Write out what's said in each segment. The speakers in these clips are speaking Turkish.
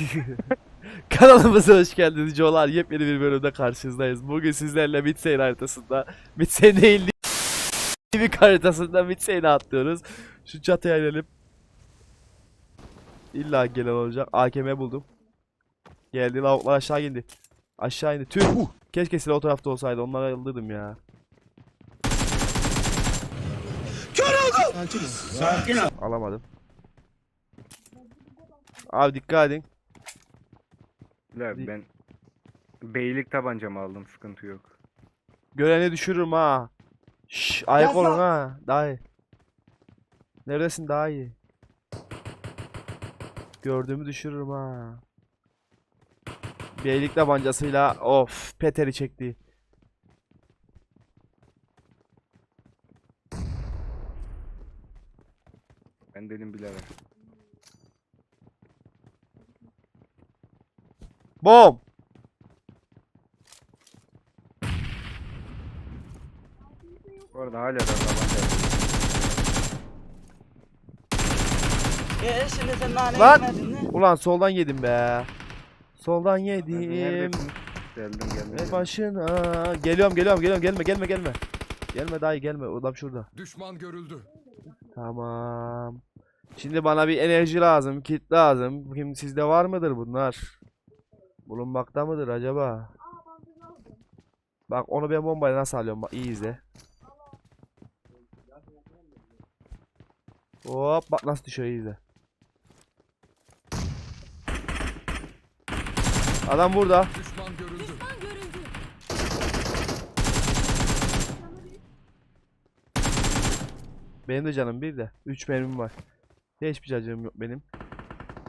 Kanalımıza hoş geldiniz Jolar. Yepyeni bir bölümde karşınızdayız. Bugün sizlerle Midsane haritasında, Midsane değil, Livik haritasında Midsane'e atlıyoruz. Şu çatıya inelim. İlla gelen olacak. AKM buldum. Geldi lavuklar aşağı indi. Aşağı indi. Tüh. Uh. Keşke silah o tarafta olsaydı. Onlara yıldırdım ya. Alamadım. Abi dikkat edin. La Di- ben beylik tabancamı aldım sıkıntı yok. Göreni düşürürüm ha. Şşş ayak olun ha. Daha iyi. Neredesin daha iyi. Gördüğümü düşürürüm ha. Beylik tabancasıyla of Peter'i çekti. Ben dedim birader. Bom. Bu arada hala da. Ee şimdi sen nane Lan! yemedin mi? Ulan soldan yedim be. Soldan yedim. neredesin? Geldim geldim. Ve başına. Geliyorum geliyorum geliyorum gelme gelme gelme. Gelme dayı gelme adam şurada. Düşman görüldü. Tamam. Şimdi bana bir enerji lazım, kit lazım. Kim sizde var mıdır bunlar? Bulunmakta mıdır acaba? Bak onu ben bombayla nasıl alıyorum? Bak iyi izle. Hop bak nasıl düşüyor iyi izle. Adam burada. Düşman görüldü. Benim de canım bir de. 3 mermim var. Hiçbir cacığım yok benim.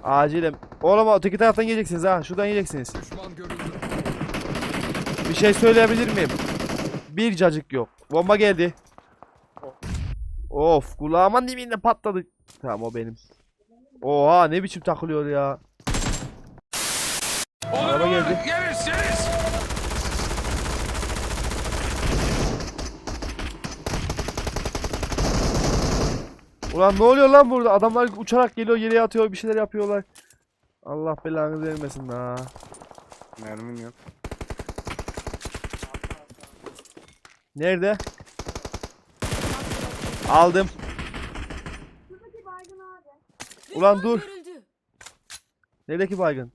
Acilen. Oğlum o öteki taraftan yiyeceksiniz ha. Şuradan görüldü. Bir şey söyleyebilir miyim? Bir cacık yok. Bomba geldi. Of kulağımın dibinde patladı. Tamam o benim. Oha ne biçim takılıyor ya. Araba geldi. Yeriz yeriz. Ulan ne oluyor lan burada? Adamlar uçarak geliyor yere atıyor bir şeyler yapıyorlar. Allah belanı vermesin ha. Mermim yok. Nerede? Aldım. Ulan dur. Neredeki baygın?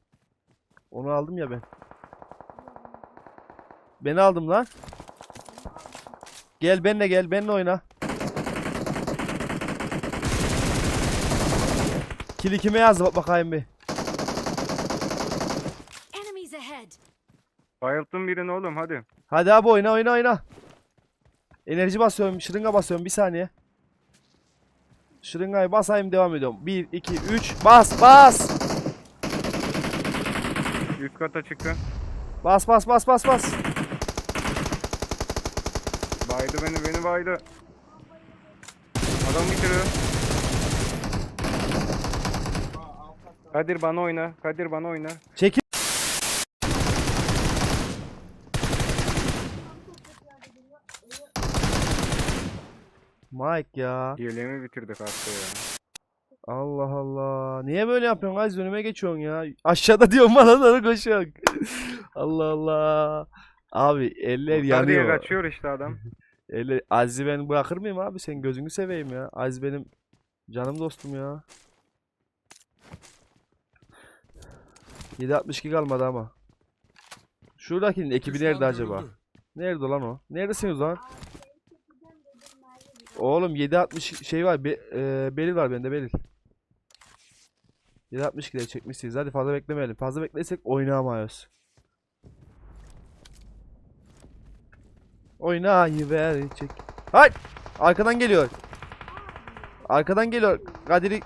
Onu aldım ya ben. Beni aldım lan. Gel benle gel benle oyna. Kili kime yazdı bak bakayım bir. Enemies ahead. Bayılttım birini oğlum hadi. Hadi abi oyna oyna oyna. Enerji basıyorum, şırınga basıyorum bir saniye. Şırıngayı basayım devam ediyorum. 1 2 3 bas bas. Üst kata çıktı. Bas bas bas bas bas. Baydı beni beni baydı. Adam bitiriyor. Kadir bana oyna. Kadir bana oyna. Çekil. Mike ya. Yeleğimi bitirdik hasta ya. Allah Allah. Niye böyle yapıyorsun? Az önüme geçiyorsun ya. Aşağıda diyorum bana doğru koşuyorsun. Allah Allah. Abi eller Kurtar diye yanıyor. kaçıyor işte adam. Eller... Aziz'i ben bırakır mıyım abi? Sen gözünü seveyim ya. Aziz benim canım dostum ya. 7.62 kalmadı ama. Şuradakinin ekibi nerede acaba? Nerede lan o? Neredesiniz lan? Oğlum 7.60 şey var. Be, e, Beril var bende Beril. 7.62'de çekmişsiniz. Hadi fazla beklemeyelim. Fazla beklersek oynayamayız. Oynayıver çek. Hay! Arkadan geliyor. Arkadan geliyor. Kadir'i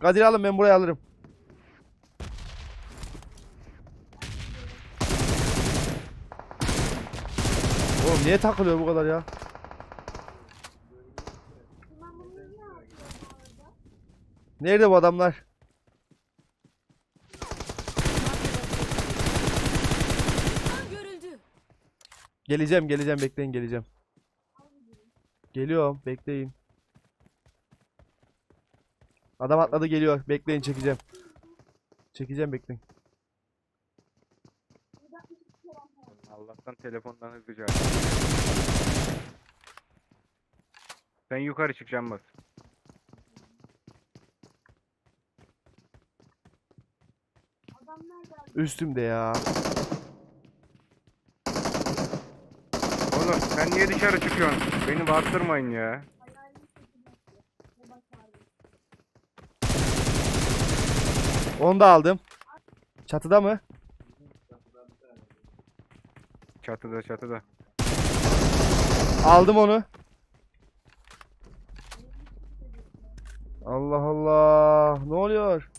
Kadir'i alın ben buraya alırım. Niye takılıyor bu kadar ya? Nerede bu adamlar? Geleceğim geleceğim bekleyin geleceğim. Geliyorum bekleyin. Adam atladı geliyor. Bekleyin çekeceğim. Çekeceğim bekleyin. Lan telefondan hızlıca. aç. Sen yukarı çık cam bas. Üstümde ya. Oğlum sen niye dışarı çıkıyorsun? Beni bastırmayın ya. Onu da aldım. Çatıda mı? Çatıda çatıda. Aldım onu. Allah Allah. Ne oluyor?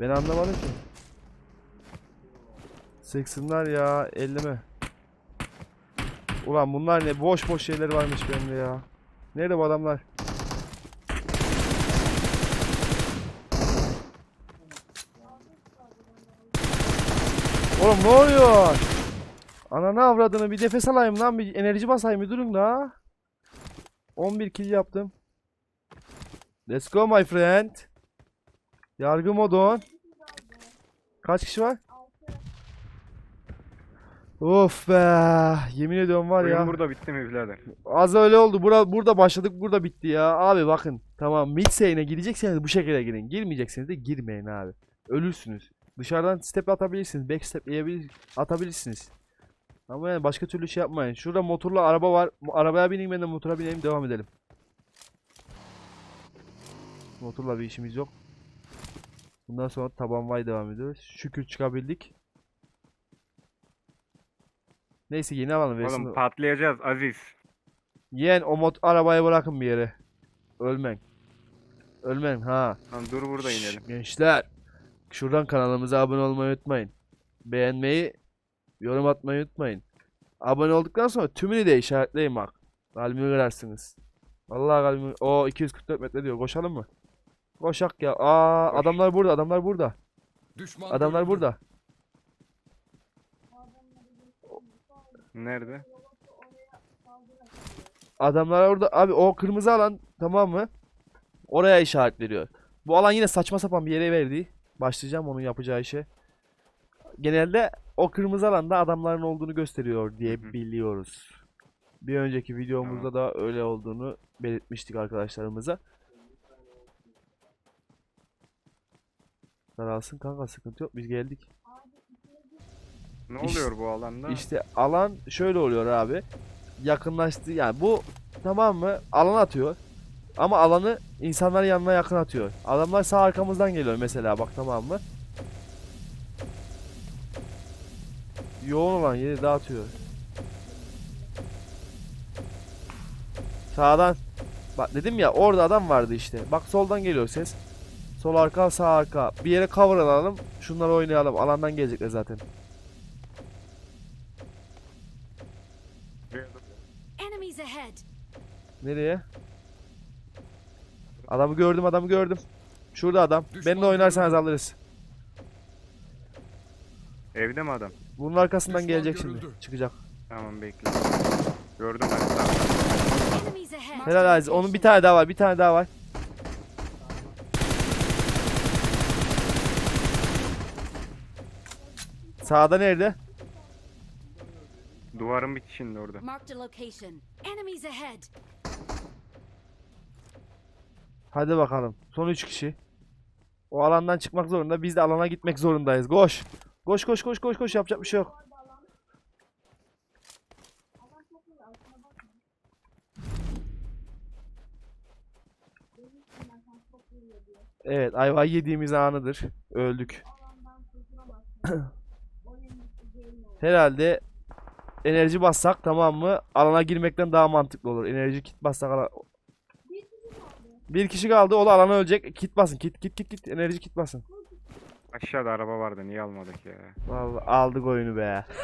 Ben anlamadım ki. Sıksınlar ya. Elleme. Ulan bunlar ne boş boş şeyler varmış bende ya. Nerede bu adamlar? Oğlum ne oluyor? Ananı avradını bir nefes alayım lan bir enerji basayım bir durun da. 11 kill yaptım. Let's go my friend. Yargı modon. Kaç kişi var? Of be. Yemin ediyorum var Oyun ya. burada bitti mi birader? Az öyle oldu. Bura, burada başladık, burada bitti ya. Abi bakın. Tamam, mid lane'e girecekseniz bu şekilde girin. Girmeyecekseniz de girmeyin abi. Ölürsünüz. Dışarıdan step atabilirsiniz. Back step atabilirsiniz. Ama yani başka türlü şey yapmayın. Şurada motorla araba var. Arabaya bineyim ben de motora bineyim devam edelim. Motorla bir işimiz yok. Bundan sonra taban vay devam ediyoruz. Şükür çıkabildik. Neyse yeni alalım. versin. Oğlum patlayacağız Aziz. Yeğen o mot arabayı bırakın bir yere. Ölmen. Ölmen ha. Lan dur burada inelim. Gençler. Şuradan kanalımıza abone olmayı unutmayın. Beğenmeyi, yorum atmayı unutmayın. Abone olduktan sonra tümünü de işaretleyin bak. Kalbimi kırarsınız. Vallahi kalbimi... O 244 metre diyor. Koşalım mı? Koşak ya. Aa Koş. adamlar burada, adamlar burada. Düşman Adamlar görüldü. burada. Nerede? Adamlar orada. Abi o kırmızı alan tamam mı? Oraya işaret veriyor. Bu alan yine saçma sapan bir yere verdi. Başlayacağım onun yapacağı işe. Genelde o kırmızı alanda adamların olduğunu gösteriyor diye Hı hı. biliyoruz. Bir önceki videomuzda da öyle olduğunu belirtmiştik arkadaşlarımıza. Daralsın kanka sıkıntı yok biz geldik. Ne İş- oluyor bu alanda? İşte alan şöyle oluyor abi. Yakınlaştı yani bu tamam mı? Alan atıyor. Ama alanı insanların yanına yakın atıyor. Adamlar sağ arkamızdan geliyor mesela bak tamam mı? Yoğun olan yeri dağıtıyor. Sağdan. Bak dedim ya orada adam vardı işte. Bak soldan geliyor ses. Sol arka sağ arka. Bir yere cover alalım. Şunları oynayalım. Alandan gelecekler zaten. Nereye? Adamı gördüm adamı gördüm. Şurada adam. Düşman Benimle oynarsanız alırız. Evde mi adam? Bunun arkasından Düşman gelecek şimdi. görüldü. Çıkacak. Tamam bekle. Gördüm ben. Tamam. Helal Aziz. Onun bir tane daha var. Bir tane daha var. Sağda nerede? Duvarın bitişinde orada. Marked a location. Enemies ahead. Hadi bakalım. Son 3 kişi. O alandan çıkmak zorunda. Biz de alana gitmek zorundayız. Koş. Koş koş koş koş koş. Yapacak bir şey yok. Evet, ayva yediğimiz anıdır. Öldük. Herhalde enerji bassak tamam mı? Alana girmekten daha mantıklı olur. Enerji kit bassak Bir kişi kaldı. O da alana ölecek. Kit basın. Kit kit kit kit. Enerji kit basın. Aşağıda araba vardı niye almadık ya? Vallahi aldık oyunu be.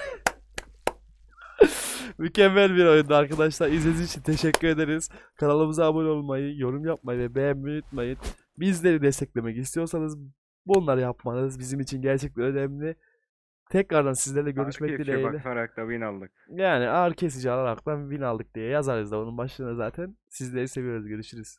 Mükemmel bir oyundu arkadaşlar. İzlediğiniz için teşekkür ederiz. Kanalımıza abone olmayı, yorum yapmayı ve beğenmeyi unutmayın. Bizleri desteklemek istiyorsanız bunları yapmanız bizim için gerçekten önemli. Tekrardan sizlerle görüşmek Arkaya dileğiyle. bakarak da win aldık. Yani ağır kesici alaraktan win aldık diye yazarız da onun başlığına zaten. Sizleri seviyoruz. Görüşürüz.